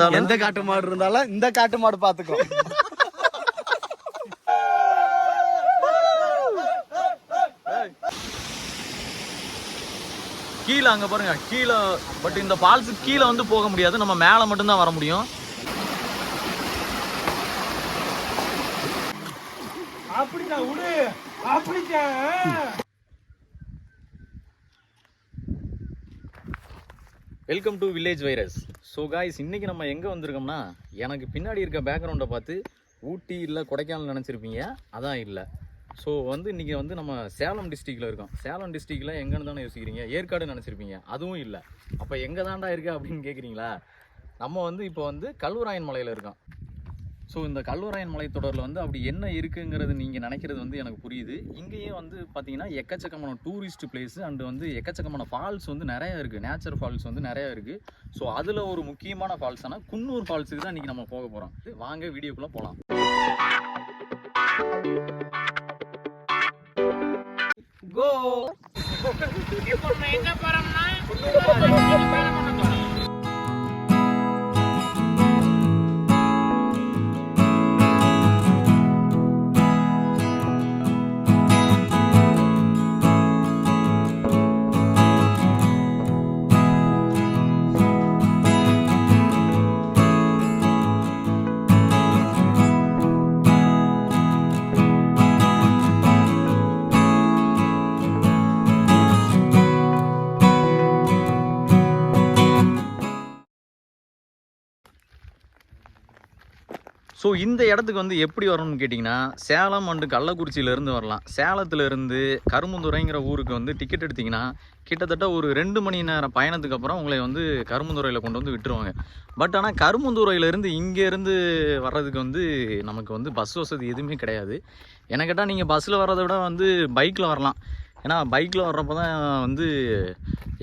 இருந்தாலும் எந்த காட்டு மாடு இருந்தாலும் இந்த காட்டு மாடு பாத்துக்கோ கீழே அங்க பாருங்க கீழே பட் இந்த ஃபால்ஸுக்கு கீழே வந்து போக முடியாது. நம்ம மேலே மட்டும்தான் வர முடியும். அப்படித்தான் விடு அப்படித்தான் welcome to village virus so guys இன்னைக்கு நம்ம எங்கே வந்திருக்கோம்னா எனக்கு பின்னாடி இருக்க பேக்ரவுண்டை பார்த்து ஊட்டி இல்லை கொடைக்கானல் நினச்சிருப்பீங்க. அதான் இல்லை. ஸோ வந்து இன்றைக்கி வந்து நம்ம சேலம் டிஸ்ட்ரிக்டில் இருக்கோம். சேலம் டிஸ்ட்ரிக்டில் எங்கேன்னு தானே யோசிக்கிறீங்க? ஏற்காடு நினச்சிருப்பீங்க. அதுவும் இல்லை. அப்போ எங்கே தாண்டா இருக்கு அப்படின்னு கேட்குறீங்களா நம்ம வந்து இப்போ வந்து கல்வராயன் மலையில் இருக்கோம். ஸோ இந்த கல்வராயன் மலைத்தொடரில் வந்து அப்படி என்ன இருக்குங்கிறது நீங்கள் நினைக்கிறது வந்து எனக்கு புரியுது. இங்கேயும் வந்து பார்த்தீங்கன்னா எக்கச்சக்கமான டூரிஸ்ட் பிளேஸ் அண்டு வந்து எக்கச்சக்கமான ஃபால்ஸ் வந்து நிறையா இருக்குது நேச்சர் ஃபால்ஸ் வந்து நிறையா இருக்குது ஸோ அதில் ஒரு முக்கியமான ஃபால்ஸ் ஆனால் குன்னூர் ஃபால்ஸுக்கு தான் இன்றைக்கி நம்ம போக போகிறோம் வாங்க வீடியோக்குள்ளே போகலாம் கோ ஸோ இந்த இடத்துக்கு வந்து எப்படி வரணும்னு கேட்டிங்கன்னா சேலம் அண்டு கள்ளக்குறிச்சியிலேருந்து வரலாம். சேலத்துலேருந்து கரும்புந்துறைங்கிற ஊருக்கு வந்து டிக்கெட் எடுத்திங்கன்னா கிட்டத்தட்ட ஒரு ரெண்டு மணி நேரம் பயணத்துக்கு அப்புறம் உங்களை வந்து கரும்புந்துறையில் கொண்டு வந்து விட்டுருவாங்க. பட் ஆனால் கரும்புந்துறையிலேருந்து இங்கேருந்து வர்றதுக்கு வந்து நமக்கு வந்து பஸ் வசதி எதுவுமே கிடையாது. என்ன கேட்டால் நீங்கள் பஸ்ஸில் வர்றதை விட வந்து பைக்கில் வரலாம். ஏன்னா பைக்கில் வர்றப்ப தான் வந்து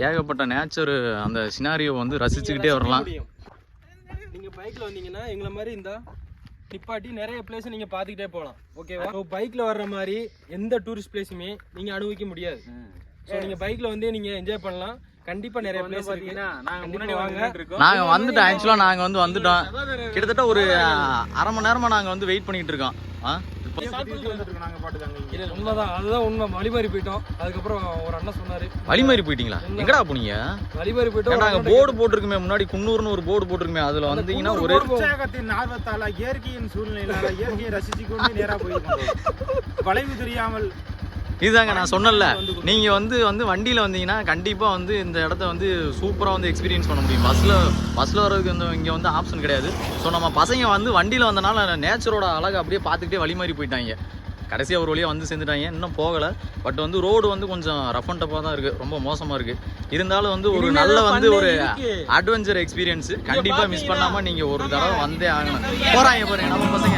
ஏகப்பட்ட நேச்சர் அந்த சினாரியோ வந்து ரசிச்சுக்கிட்டே வரலாம். நீங்கள் பைக்கில் வந்தீங்கன்னா எங்களை மாதிரி இந்த நிப்பாட்டி நிறைய பிளேஸ் நீங்க பாத்துக்கிட்டே போகலாம் ஓகேவா ஸோ பைக்ல வர்ற மாதிரி எந்த டூரிஸ்ட் பிளேஸுமே நீங்க அனுபவிக்க முடியாது. ஸோ நீங்க பைக்ல வந்து நீங்க என்ஜாய் பண்ணலாம். கண்டிப்பா நிறைய பிளேஸ் இருக்கு. முன்னாடி வாங்க. நாங்கள் வந்துட்டோம் ஆக்சுவலாக நாங்கள் வந்து வந்துட்டோம். கிட்டத்தட்ட ஒரு அரை மணி நேரமாக நாங்கள் வந்து வெயிட் பண்ணிட்டு இருக்கோம். உண்மைதான். அதுதான் உண்மை. வழிமாறி போயிட்டோம். அதுக்கப்புறம் ஒரு அண்ணன் சொன்னாரு. வழிமாறி போயிட்டீங்களா? எங்கடா போனீங்க? வழிமாறி போயிட்டோம். போர்டு போட்டிருக்குமே முன்னாடி குன்னூர்னு ஒரு போர்டு போட்டிருக்குமே அதில் வந்தீங்கன்னா ஒரு உற்சாகத்தின் ஆர்வத்தால இயற்கையின் சூழ்நிலையால இயற்கையை ரசிச்சு கொண்டு நேரா போயிருக்கோம். வளைவு தெரியாமல் இதுதாங்க நான் சொன்னல நீங்கள் வந்து வந்து வண்டியில் வந்தீங்கன்னா கண்டிப்பாக வந்து இந்த இடத்த வந்து சூப்பராக வந்து எக்ஸ்பீரியன்ஸ் பண்ண முடியும். பஸ்ஸில் பஸ்ஸில் வர்றதுக்கு வந்து இங்கே வந்து ஆப்ஷன் கிடையாது. ஸோ நம்ம பசங்க வந்து வண்டியில் வந்தனால நேச்சரோட அழகை அப்படியே பார்த்துக்கிட்டே வழி மாதிரி போயிட்டாங்க. கடைசியாக ஒரு வழியாக வந்து சேர்ந்துட்டாங்க. இன்னும் போகலை. பட் வந்து ரோடு வந்து கொஞ்சம் ரஃப் அண்ட் டப்பாக தான் இருக்குது ரொம்ப மோசமாக இருக்குது இருந்தாலும் வந்து ஒரு நல்ல வந்து ஒரு அட்வென்ச்சர் எக்ஸ்பீரியன்ஸ் கண்டிப்பாக மிஸ் பண்ணாமல் நீங்கள் ஒரு தடவை வந்தே ஆகணும். போகிறாங்க பாருங்க நம்ம பசங்க.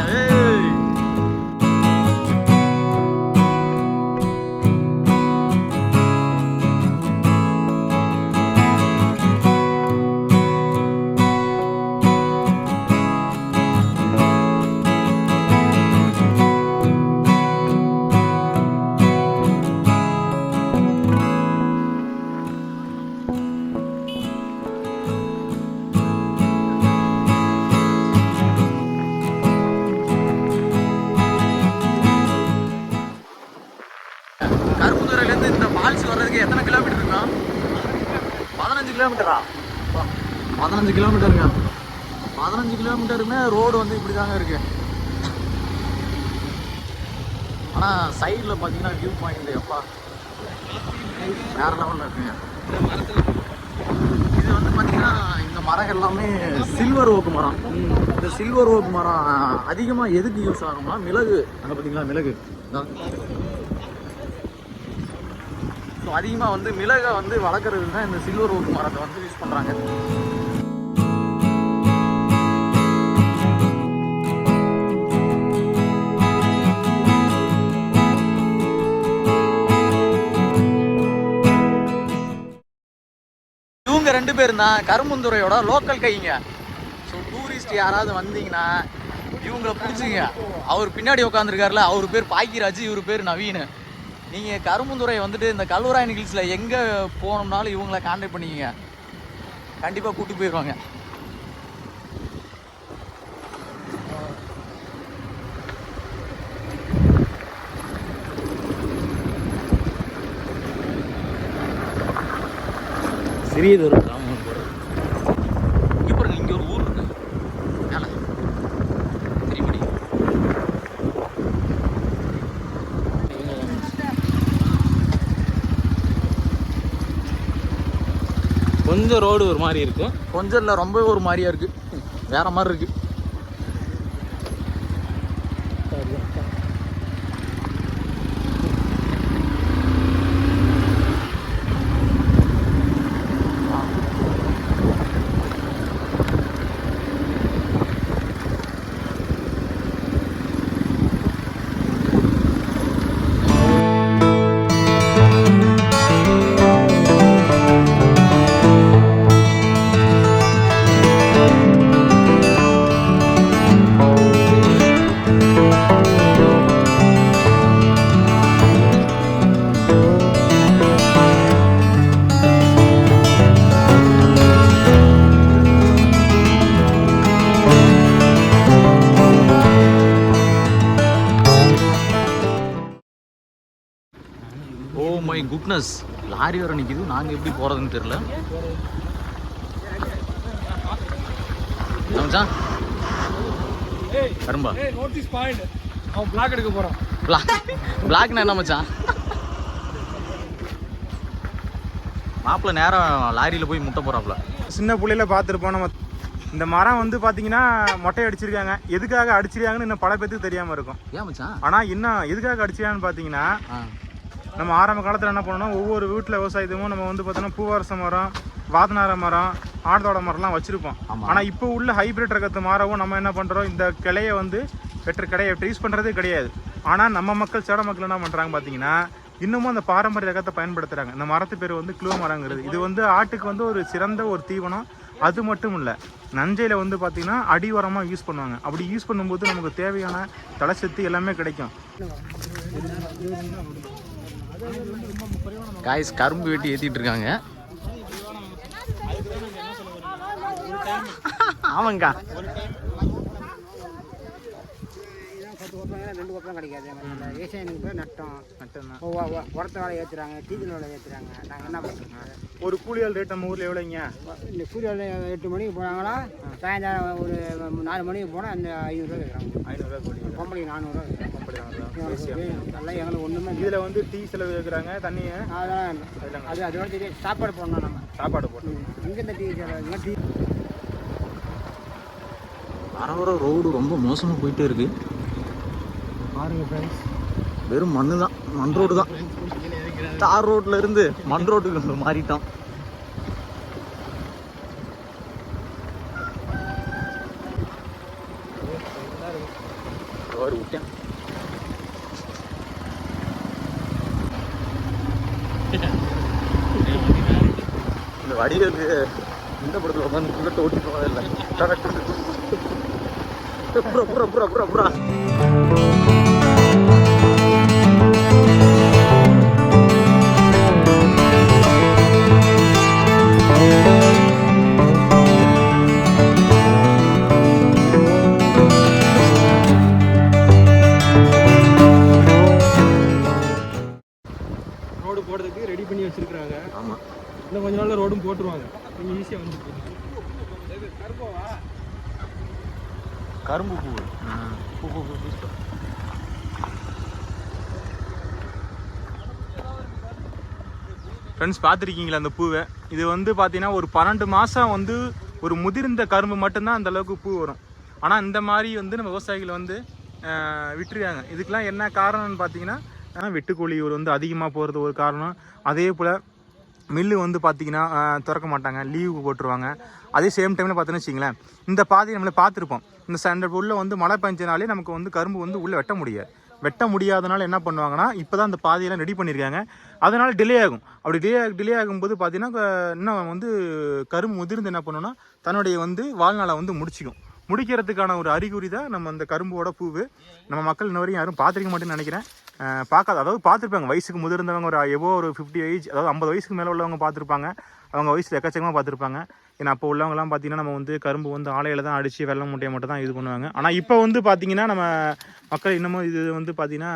ஆனால் சைடில் பார்த்தீங்கன்னா வியூ பாயிண்ட் எப்பா? வேறு லெவலில் இருக்குங்க. இது வந்து பார்த்தீங்கன்னா இந்த மரம் எல்லாமே சில்வர் ஓக்கு மரம். இந்த சில்வர் ஓக்கு மரம் அதிகமாக எதுக்கு யூஸ் ஆகும்னா மிளகு. அங்கே பார்த்தீங்களா மிளகு. ஸோ அதிகமாக வந்து மிளகை வந்து வளர்க்குறது தான் இந்த சில்வர் ஓக்கு மரத்தை வந்து யூஸ் பண்ணுறாங்க பேர் தான் கரும்புந்துறையோட லோக்கல் கைங்க. ஸோ டூரிஸ்ட் யாராவது வந்தீங்கன்னா இவங்களை பிடிச்சிங்க அவர் பின்னாடி உட்காந்துருக்காருல அவர் பேர் பாக்கிராஜ் இவர் பேர் நவீன். நீங்கள் கரும்புந்துறை வந்துட்டு இந்த கல்வராயன் நிகழ்ச்சியில் எங்கே போனோம்னாலும் இவங்களை கான்டாக்ட் பண்ணிக்கோங்க. கண்டிப்பாக கூட்டி போயிடுவாங்க சிறியதொரு கொஞ்சம் ரோடு ஒரு மாதிரி இருக்கும். கொஞ்சம் இல்லை ரொம்ப ஒரு மாதிரியா இருக்கு. வேற மாதிரி இருக்கு. மை குட்னஸ் லாரி வர நிக்குது. நாங்க எப்படி போறதுன்னு தெரியல. மச்சான் கரும்பா. நோட்டீஸ் பாயிண்ட் அவன் பிளாக் எடுக்க போறான். பிளாக் பிளாக்னா என்ன மச்சான் மாப்பிள்ள நேரம் லாரியில போய் முட்டை போறாப்ல சின்ன புள்ளையில பார்த்துருப்போம் நம்ம. இந்த மரம் வந்து பாத்தீங்கன்னா மொட்டை அடிச்சிருக்காங்க. எதுக்காக அடிச்சிருக்காங்கன்னு இன்னும் பல பேத்துக்கு தெரியாம இருக்கும். ஏன் மச்சான் ஆனா இன்னும் எதுக்காக அடிச்சிருக்காங்கன்னு பாத்தீங்கன்னா ஆ. நம்ம ஆரம்ப காலத்துல என்ன பண்ணோம்னா ஒவ்வொரு வீட்டுல விவசாயத்துக்கும் நம்ம வந்து பார்த்தோம்னா பூவரச மரம் வாதநார மரம் ஆடதோட மரம்லாம் வச்சிருப்போம். ஆமா. ஆனா இப்போ உள்ள ஹைபிரிட் ரகத்து மாறவும் நம்ம என்ன பண்றோம் இந்த கிளையை வந்து வெற்ற கிளையை யூஸ் பண்றதே கிடையாது. ஆனா நம்ம மக்கள் சேட மக்கள் என்ன பண்றாங்க பாத்தீங்கன்னா இன்னமும் அந்த பாரம்பரிய ரகத்தை பயன்படுத்துறாங்க. இந்த மரத்து பேர் வந்து கிலோ மரங்கிறது. இது வந்து ஆட்டுக்கு வந்து ஒரு சிறந்த ஒரு தீவனம். அது மட்டும் இல்லை நஞ்சையில் வந்து பார்த்தீங்கன்னா அடி உரமாக யூஸ் பண்ணுவாங்க. அப்படி யூஸ் பண்ணும்போது நமக்கு தேவையான தலைச்சத்து எல்லாமே கிடைக்கும். காய்ஸ் கரும்பு வெட்டி ஏத்திட்டு இருக்காங்க ஆமாங்கக்கா பத்து கொப்பம் ரெண்டு கொப்பம் கிடைக்காது விவசாயினுக்கு பேர் நட்டம் ஒவ்வொ- உரத்த வேலை ஏற்றுறாங்க டீசல் வேலை ஏற்றுறாங்க நாங்கள் என்ன பண்ணுறோம் ஒரு கூலியால் ரேட் நம்ம ஊரில் எவ்வளோங்க இந்த சூரியன் எட்டு மணிக்கு போனாங்களா சாயந்தரம் ஒரு நாலு மணிக்கு போனால் அந்த ஐநூறுரூவா கேட்குறாங்க. ஐநூறுரூவா கூலி பொம்பளைக்கு நானூறுரூவா ஒன்றுமே இதில் வந்து டீ செலவு கேட்குறாங்க தண்ணியை அதெல்லாம் அது அதோட தெரியும் சாப்பாடு போடணும் நம்ம சாப்பாடு போடணும் இங்கே இந்த டீ டீ வர வர ரோடு ரொம்ப மோசமாக போயிட்டே இருக்கு. பாருங்க ஃப்ரெண்ட்ஸ் வெறும் மண்ணு தான். மண் ரோடு தான். தார் ரோட்ல இருந்து மண் ரோட்டுக்கு மாறிட்டோம். ஒரு விட்டேன் வடிவேலுக்கு இந்த படத்துல உட்காந்து புகட்ட ஓட்டி போனதே இல்லை. புறா புறா புறா புறா புறா. ரோடு போடுறதுக்கு ரெடி பண்ணி வச்சிருக்காங்க ஆமா. இன்னும் கொஞ்ச நாள்ல ரோடும் போட்டுருவாங்க. கொஞ்சம் ஈஸியாக வந்து கரும்பு பூ. பூ பூ பூ பூ. ஃப்ரெண்ட்ஸ் பார்த்துருக்கீங்களா அந்த பூவை? இது வந்து பார்த்தீங்கன்னா ஒரு பன்னெண்டு மாதம் வந்து ஒரு முதிர்ந்த கரும்பு மட்டும்தான் அந்த அளவுக்கு பூ வரும். ஆனால் இந்த மாதிரி வந்து நம்ம விவசாயிகள் வந்து விட்டுருக்காங்க. இதுக்கெல்லாம் என்ன காரணம்னு பார்த்தீங்கன்னா ஆஹ், வெட்டுக்கூலி ஒரு வந்து அதிகமாக போகிறது ஒரு காரணம். அதே போல் மில்லு வந்து பார்த்தீங்கன்னா திறக்க மாட்டாங்க. லீவு போட்டுருவாங்க. அதே சேம் டைமில் பார்த்தோன்னு வச்சிங்களேன் இந்த பாதையை நம்மளே பார்த்துருப்போம். இந்த சண்டை உள்ளே வந்து மழை பெஞ்சனாலே நமக்கு வந்து கரும்பு வந்து உள்ளே வெட்ட முடியாது வெட்ட முடியாதனால என்ன பண்ணுவாங்கன்னா இப்போ தான் அந்த பாதையெல்லாம் ரெடி பண்ணியிருக்காங்க அதனால் டிலே ஆகும். அப்படி டிலே டிலே ஆகும்போது பார்த்தீங்கன்னா இன்னும் வந்து கரும்பு முதிர்ந்து என்ன பண்ணுன்னா தன்னுடைய வந்து வாழ்நாளை வந்து முடிச்சிக்கும் முடிக்கிறதுக்கான ஒரு அறிகுறி தான் நம்ம அந்த கரும்போட பூவு. நம்ம மக்கள் இன்ன வரையும் யாரும் பார்த்துருக்க மாட்டேன்னு நினைக்கிறேன். பார்க்காத அதாவது பார்த்துருப்பாங்க. வயசுக்கு முதிர்ந்தவங்க ஒரு எவோ ஒரு ஃபிஃப்டி ஏஜ் அதாவது ஐம்பது வயசுக்கு மேலே உள்ளவங்க பார்த்துருப்பாங்க. அவங்க வயசில் எக்கச்சக்கமாக பார்த்துருப்பாங்க. ஏன்னா அப்போ உள்ளவங்கலாம் பார்த்தீங்கன்னா நம்ம வந்து கரும்பு வந்து ஆலையில் தான் அடித்து வெள்ளம் மூட்டையை மட்டும் தான் இது பண்ணுவாங்க. ஆனால் இப்போ வந்து பார்த்தீங்கன்னா நம்ம மக்கள் இன்னமும் இது வந்து பார்த்தீங்கன்னா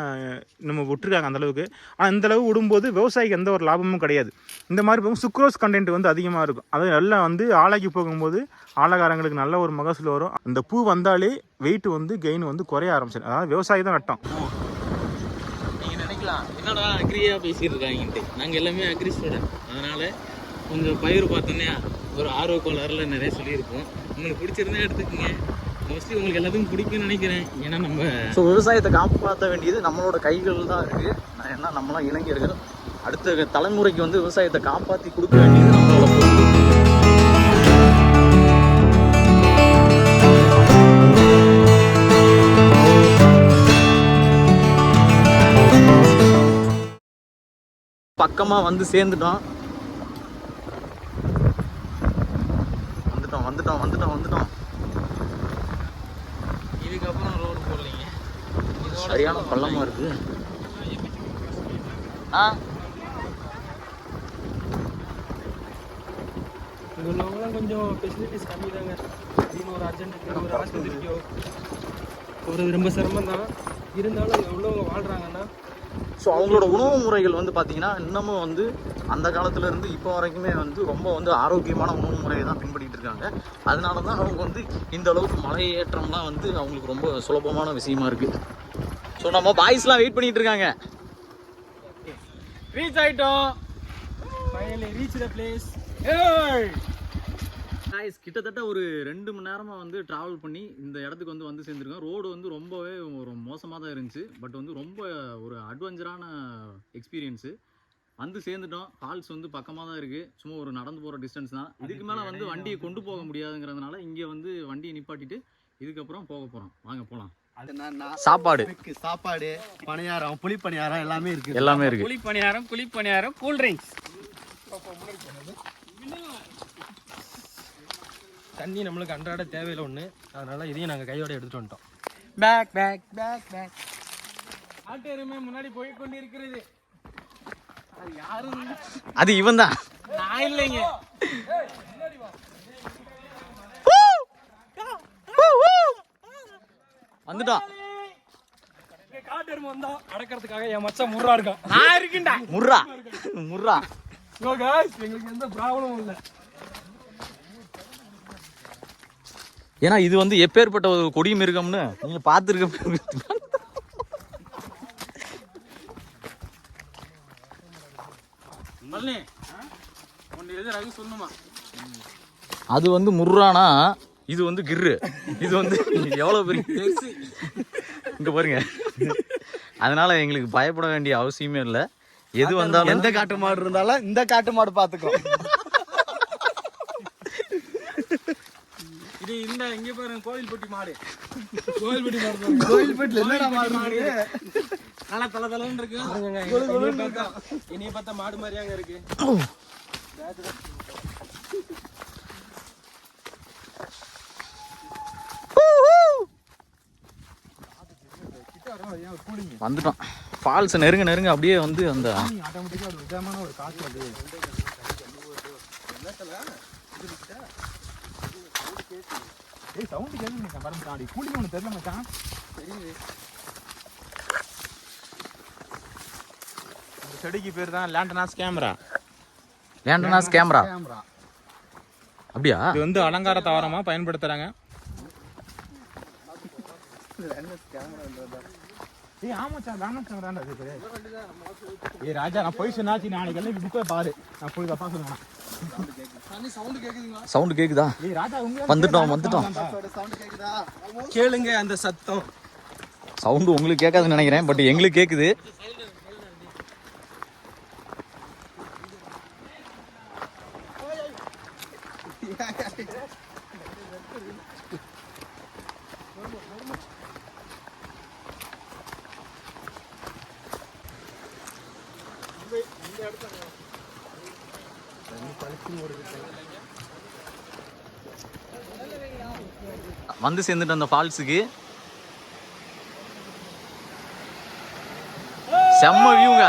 நம்ம விட்டுருக்காங்க அந்தளவுக்கு ஆனால் இந்தளவு விடும்போது விவசாயிக்கு எந்த ஒரு லாபமும் கிடையாது. இந்த மாதிரி போகும் சுக்ரோஸ் கண்டென்ட் வந்து அதிகமாக இருக்கும். அது எல்லாம் வந்து ஆலைக்கு போகும்போது ஆலகாரங்களுக்கு நல்ல ஒரு மகசூல் வரும். அந்த பூ வந்தாலே வெயிட் வந்து கெயின் வந்து குறைய ஆரம்பிச்சிடும். அதாவது விவசாயி தான் நட்டம். நீங்கள் நினைக்கலாம். என்னடா அக்ரியா பேசிட்டு இருக்காங்கன்ட்டு நாங்கள் எல்லாமே அக்ரி ஸ்டூடெண்ட் அதனால கொஞ்சம் பயிர் பார்த்தோன்னே ஒரு ஆர்வ கோளாறுல நிறைய சொல்லியிருக்கோம் உங்களுக்கு பிடிச்சிருந்தா எடுத்துக்கோங்க. மோஸ்ட்லி உங்களுக்கு எல்லாத்துக்கும் பிடிக்கும்னு நினைக்கிறேன். ஏன்னா நம்ம ஸோ விவசாயத்தை காப்பாற்ற வேண்டியது நம்மளோட கைகள் தான் இருக்கு. நான் என்ன நம்மளாம் இளைஞர்கள். அடுத்த தலைமுறைக்கு வந்து விவசாயத்தை காப்பாற்றி கொடுக்க வேண்டியது நம்மளோட பக்கமாக வந்து சேர்ந்துட்டோம். வந்துட்டோம் வந்துட்டோம் வந்துட்டோம். இதுக்கப்புறம் ரோடு போடலைங்க. சரியான பள்ளமா இருக்கு. ஆ உள்ளவங்களாம் கொஞ்சம் ஃபெசிலிட்டிஸ் கம்மி தாங்க திடீர்னு ஒரு அர்ஜென்ட்டுக்கு ஒரு ஆஸ்பத்திரிக்கோ ஒரு ரொம்ப சிரமம் தான். இருந்தாலும் இங்கே உள்ளவங்க வாழ்கிறாங்கன்னா ஸோ அவங்களோட உணவு முறைகள் வந்து பார்த்தீங்கன்னா இன்னமும் வந்து அந்த காலத்துல இருந்து இப்போ வரைக்குமே வந்து ரொம்ப வந்து ஆரோக்கியமான உணவு முறையை தான் பின்பற்றிட்டு இருக்காங்க. அதனால தான் அவங்க வந்து இந்த அளவுக்கு மலையேற்றம்லாம் வந்து அவங்களுக்கு ரொம்ப சுலபமான விஷயமா இருக்கு. ஸோ நம்ம பாய்ஸ்லாம் வெயிட் பண்ணிட்டு இருக்காங்க. ரீச் ஆயிட்டோம். Finally reach the place guys கிட்டத்தட்ட ஒரு ரெண்டு மணி நேரமாக வந்து ட்ராவல் பண்ணி இந்த இடத்துக்கு வந்து வந்து சேர்ந்துருக்கோம். ரோடு வந்து ரொம்பவே ஒரு மோசமாக தான் இருந்துச்சு. பட் வந்து ரொம்ப ஒரு அட்வென்ச்சரான எக்ஸ்பீரியன்ஸு வந்து சேர்ந்துட்டோம். ஃபால்ஸ் வந்து பக்கமாக தான் இருக்குது சும்மா ஒரு நடந்து போகிற டிஸ்டன்ஸ் தான். இதுக்கு மேலே வந்து வண்டியை கொண்டு போக முடியாதுங்கிறதுனால இங்கே வந்து வண்டியை நிப்பாட்டிட்டு இதுக்கப்புறம் போக போகிறோம் வாங்க போகலாம் சாப்பாடு. சாப்பாடு பணியாரம் புளி பணியாரம் எல்லாமே இருக்கு. எல்லாமே இருக்குது குழி பணியாரம் குழி பணியாரம் கூல் ட்ரிங்க்ஸ் தண்ணி நம்மளுக்கு அன்றாட தேவையில்லை ஒன்று அதனால இதையும் நாங்கள் கையோட எடுத்துட்டு வந்துட்டோம். பேக் பேக் பேக் பேக் ஆட்டு எருமை முன்னாடி போய் கொண்டு இருக்கிறது அது யாரும் அது இவன் தான் நான் இல்லைங்க வந்துட்டான் வந்தா அடக்கிறதுக்காக என் மச்சான் முர்ரா இருக்கான். நான் இருக்கேன்டா. முர்ரா. முர்ரா. ஸோ காய்ஸ் எங்களுக்கு எந்த ப்ராப்ளமும் இல்லை. ஏன்னா இது வந்து எப்பேற்பட்ட ஒரு கொடி மிருகம்னு நீங்க பார்த்துருக்க மல்லி ஒன்று எது ரகு சொல்லணுமா அது வந்து முர்ரானா? இது வந்து கிர்ரு. இது வந்து எவ்வளவு பெரிய இங்க பாருங்க. அதனால எங்களுக்கு பயப்பட வேண்டிய அவசியமே இல்லை. எது வந்தாலும் எந்த காட்டு மாடு இருந்தாலும் இந்த காட்டு மாடு பாத்துக்கிறோம் இது இந்த இங்க பாருங்க கோவில்பட்டி மாடு. கோவில்பட்டி மாடு பாருங்க. கோயில்பேட்டில் என்னடா மாடு நல்லா தல தலன்னு இருக்கு. இனிய பார்த்தா மாடு மாதிரியாங்க இருக்கு. வந்துட்டோம். ஃபால்ஸ் நெருங்க நெருங்க அப்படியே வந்து அந்த ஏய் சவுண்டு கேள்வி மச்சான் பரம் தாண்டி கூலிங் ஒன்று தெரியல மச்சான். இந்த செடிக்கு பேர் தான் லேண்டனாஸ் கேமரா லேண்டனாஸ் கேமரா அப்படியா? இது வந்து அலங்கார தாவரமா பயன்படுத்துறாங்க. ஏய் ராஜா நான் போய் சொன்னாச்சு நாளைக்கு புக்கை பாரு. நான் போய் தப்பா சொல்லுவேன் சவுண்டு கேக்குதா? ஏய் ராஜா உங்க வந்துட்டோம் வந்துட்டோம். சவுண்ட் கேக்குதா? கேளுங்க அந்த சத்தம். சவுண்டு உங்களுக்கு கேட்காதுன்னு நினைக்கிறேன் பட் எங்களுக்கு கேக்குது. வந்து சேர்ந்துட்டு அந்த ஃபால்ஸுக்கு. செம்ம வியூங்க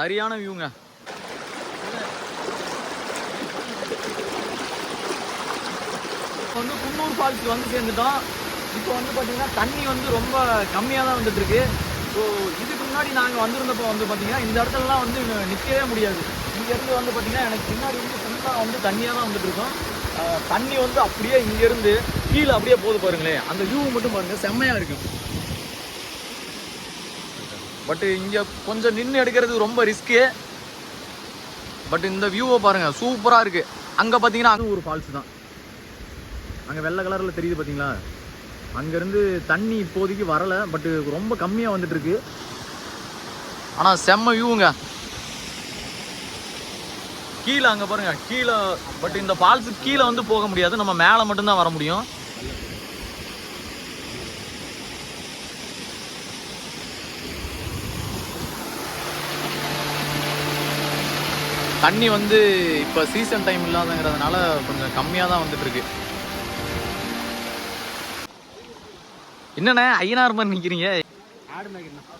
சரியான வியூங்க இப்போ வந்து குன்னூர் ஃபால்ஸ்க்கு வந்து சேர்ந்துட்டோம். இப்போ வந்து பார்த்தீங்கன்னா தண்ணி வந்து ரொம்ப கம்மியாக தான் வந்துட்டு இருக்கு ஸோ இதுக்கு முன்னாடி நாங்கள் வந்திருந்தப்போ வந்து பார்த்தீங்கன்னா இந்த இடத்துலலாம் வந்து நிற்கவே முடியாது. இங்கேருந்து வந்து பார்த்தீங்கன்னா எனக்கு பின்னாடி வந்து ஃபுல்லாக வந்து தண்ணியாக தான் வந்துட்டு இருக்கோம் தண்ணி வந்து அப்படியே இங்கேருந்து கீழே அப்படியே போகுது பாருங்களேன். அந்த வியூ மட்டும் பாருங்கள் செம்மையாக இருக்கும் பட் இங்கே கொஞ்சம் நின்று எடுக்கிறது ரொம்ப ரிஸ்க்கு பட் இந்த வியூவை பாருங்கள் சூப்பராக இருக்குது அங்கே பார்த்தீங்கன்னா அது ஒரு ஃபால்ஸ் தான். அங்கே வெள்ளை கலரில் தெரியுது பார்த்தீங்களா அங்கேருந்து தண்ணி இப்போதைக்கு வரலை பட்டு ரொம்ப கம்மியாக வந்துட்டுருக்கு ஆனால் செம்ம வியூங்க கீழே அங்கே பாருங்கள் கீழே பட் இந்த ஃபால்ஸுக்கு கீழே வந்து போக முடியாது. நம்ம மேலே மட்டும்தான் வர முடியும். தண்ணி வந்து இப்போ சீசன் டைம் இல்லாதங்கிறதுனால கொஞ்சம் கம்மியாக தான் வந்துட்டுருக்கு என்னண்ணே ஐயனார் மாதிரி நிற்கிறீங்க ஆடு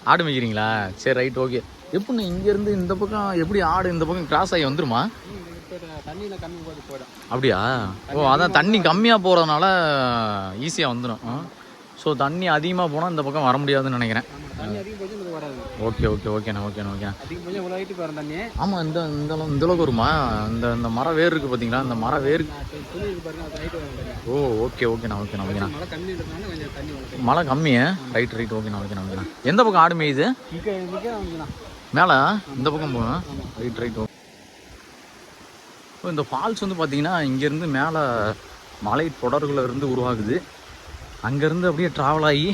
ஆடு மேய்க்கிறீங்களா? சரி ரைட் ஓகே எப்படிண்ணே இங்கேருந்து இந்த பக்கம் எப்படி ஆடு இந்த பக்கம் கிராஸ் ஆகி வந்துருமா? தண்ணியில் கம்மி போயிடும் அப்படியா? ஓ அதான் தண்ணி கம்மியாக போகிறதுனால ஈஸியாக வந்துடும் ஸோ தண்ணி அதிகமாக போனால் இந்த பக்கம் வர முடியாதுன்னு நினைக்கிறேன். ஓகே ஓகே ஓகேண்ணா ஓகேண்ணா ஓகே அதிகம் போச்சு இவ்வளோ ஹைட்டுக்கு வரும் தண்ணி. ஆமாம் இந்த இந்த இந்த அளவுக்கு வருமா? இந்த இந்த மர வேர் இருக்குது பார்த்தீங்களா இந்த மர வேர் ஓ ஓகே ஓகேண்ணா ஓகேண்ணா ஓகேண்ணா மழை கம்மியா? ரைட் ரைட் ஓகேண்ணா ஓகேண்ணா ஓகேண்ணா எந்த பக்கம் ஆடு மேயுது மேலே? இந்த பக்கம் போகணும் ரைட் ரைட் ஓகே இந்த ஃபால்ஸ் வந்து பார்த்தீங்கன்னா இங்கேருந்து மேலே மலை தொடர்களில் இருந்து உருவாகுது. அங்கேருந்து அப்படியே ட்ராவல் ஆகி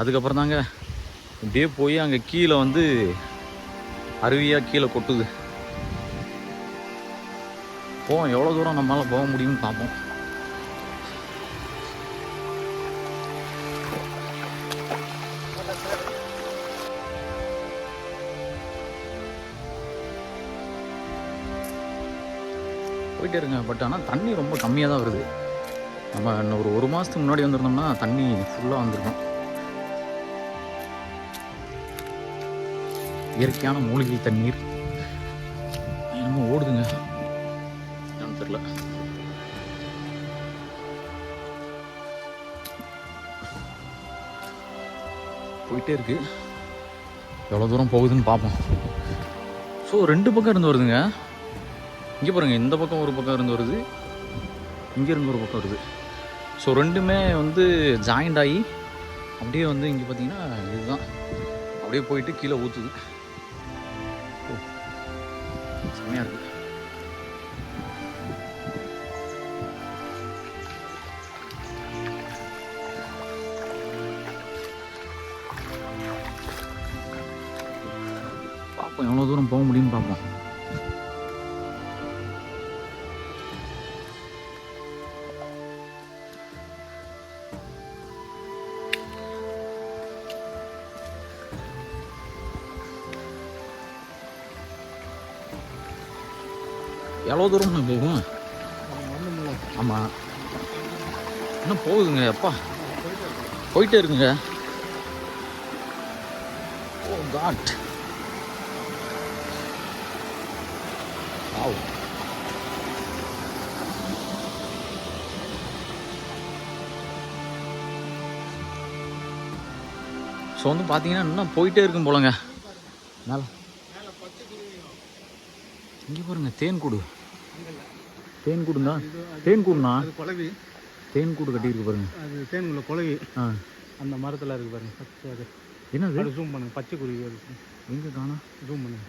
அதுக்கப்புறம் தாங்க அப்படியே போய் அங்கே கீழே வந்து அருவியாக கீழே கொட்டுது. போவோம் எவ்வளோ தூரம் நம்மளால் போக முடியும்னு பார்ப்போம். போயிட்டே இருங்க பட் ஆனால் தண்ணி ரொம்ப கம்மியாக தான் வருது. நம்ம இன்னும் ஒரு ஒரு மாதத்துக்கு முன்னாடி வந்திருந்தோம்னா தண்ணி ஃபுல்லாக வந்திருக்கும். இயற்கையான மூலிகை தண்ணீர். என்னமோ ஓடுதுங்க. என்னன்னு தெரியல. போயிட்டே இருக்கு. எவ்வளோ தூரம் போகுதுன்னு பார்ப்போம். ஸோ ரெண்டு பக்கம் இருந்து வருதுங்க. இங்கே பாருங்க இந்த பக்கம் ஒரு பக்கம் இருந்து வருது. இங்கே இருந்து ஒரு பக்கம் வருது. ஸோ ரெண்டுமே வந்து ஜாயிண்ட் ஆகி அப்படியே வந்து இங்கே பார்த்தீங்கன்னா இதுதான். அப்படியே போயிட்டு கீழே ஊற்றுது எவ்வளோ தூரம் நான் போகும். ஆமாம் இன்னும் போகுதுங்க அப்பா. போயிட்டே இருக்குங்க. ஓ காட் ஆவு ஸோ வந்து பார்த்தீங்கன்னா இன்னும் போயிட்டே இருக்கும் போலங்க. மேலே. இங்கே பாருங்க தேன் கூடு. தேன் கூடுங்களா தேன் அது குழவி. தேன் கூடு கட்டியிருக்கு பாருங்க. அது தேனுக்குள்ள குழவி. ஆ. அந்த மரத்தில் இருக்கு பாருங்க. பச்சை அது. என்னது? அது ஜூம் பண்ணுங்க. பச்சை குருவி அது. எங்கே காணா? ஜூம் பண்ணுங்க.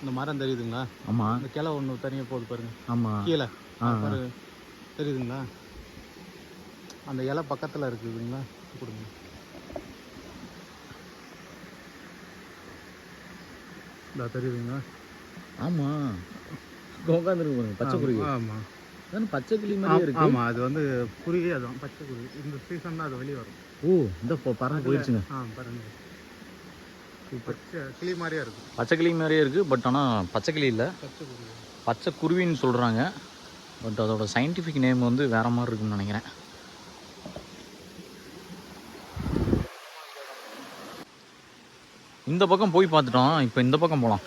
இந்த மரம் தெரியுதுங்களா? ஆமாம் அந்த கிளை ஒன்று தனியாக போகுது பாருங்க. ஆமாம் கீழே. பாரு. தெரியுதுங்களா? அந்த இலை பக்கத்தில் இருக்குதுங்களா கொடுங்க. இந்த தெரியுதுங்களா? ஆமாம் உட்காந்துருக்கு பாருங்க பச்சை குருவி. ஆமாம் அதானே பச்சை கிளி மாதிரியே இருக்கு. ஆமாம் அது வந்து குருவி அதுவும் பச்சை குருவி. இந்த சீசன் தான் அது வெளியே வரும். ஓ இந்த பறவை போயிடுச்சுங்க ஆ பாருங்க பச்சை கிளி மாதிரியே இருக்கும் பச்சை கிளி மாதிரியே இருக்குது பட் ஆனால் பச்சை கிளி இல்லை. பச்சை குருவி. பச்சை குருவின்னு சொல்கிறாங்க பட் அதோட சயின்டிஃபிக் நேம் வந்து வேற மாதிரி இருக்குன்னு நினைக்கிறேன். இந்த பக்கம் போய் பார்த்துட்டோம். இப்போ இந்த பக்கம் போகலாம்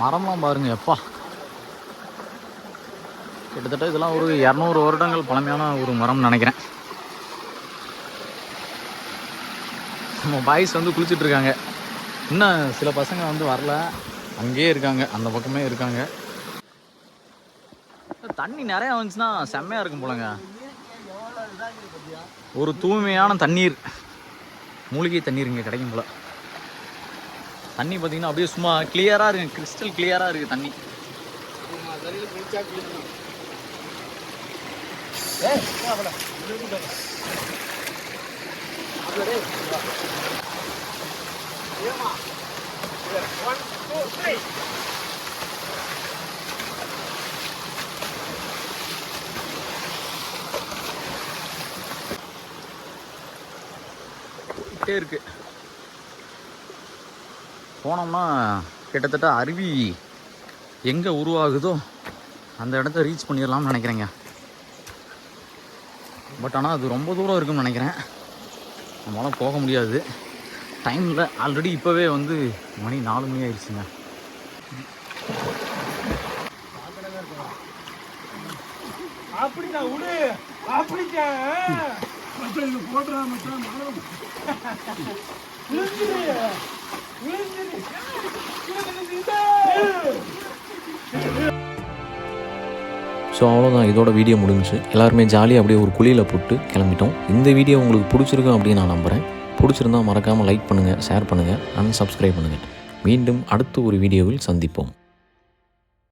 மரம்லாம் பாருங்கள் எப்பா. கிட்டத்தட்ட இதெல்லாம் ஒரு இரநூறு வருடங்கள் பழமையான ஒரு மரம்னு நினைக்கிறேன். நம்ம பாய்ஸ் வந்து குளிச்சுட்டு இருக்காங்க. இன்னும் சில பசங்க வந்து வரல. அங்கேயே இருக்காங்க. அந்த பக்கமே இருக்காங்க. தண்ணி நிறையா வந்துச்சுன்னா செம்மையாக இருக்கும் போலங்க. ஒரு தூய்மையான தண்ணீர். மூலிகை தண்ணீர் இங்கே கிடைக்கும் போல. தண்ணி பார்த்தீங்கன்னா அப்படியே சும்மா கிளியராக இருக்கு கிறிஸ்டல் கிளியராக இருக்குது தண்ணி இருக்கு போனோம்னா கிட்டத்தட்ட அருவி எங்கே உருவாகுதோ அந்த இடத்த ரீச் பண்ணிடலாம்னு நினைக்கிறேங்க. பட் ஆனால் அது ரொம்ப தூரம் இருக்குன்னு நினைக்கிறேன். நம்மளால போக முடியாது. டைமில் ஆல்ரெடி இப்போவே வந்து மணி நாலு மணி ஆயிடுச்சுங்க. அப்படிக்கா ஸோ அவ்வளோதான் இதோட வீடியோ முடிஞ்சு எல்லாருமே ஜாலியாக அப்படியே ஒரு குழியில் போட்டு கிளம்பிட்டோம். இந்த வீடியோ உங்களுக்கு பிடிச்சிருக்கும் அப்படின்னு நான் நம்புகிறேன் பிடிச்சிருந்தா மறக்காமல் லைக் பண்ணுங்கள் ஷேர் பண்ணுங்கள் அண்ட் சப்ஸ்கிரைப் பண்ணுங்கள் மீண்டும் அடுத்த ஒரு வீடியோவில் சந்திப்போம்.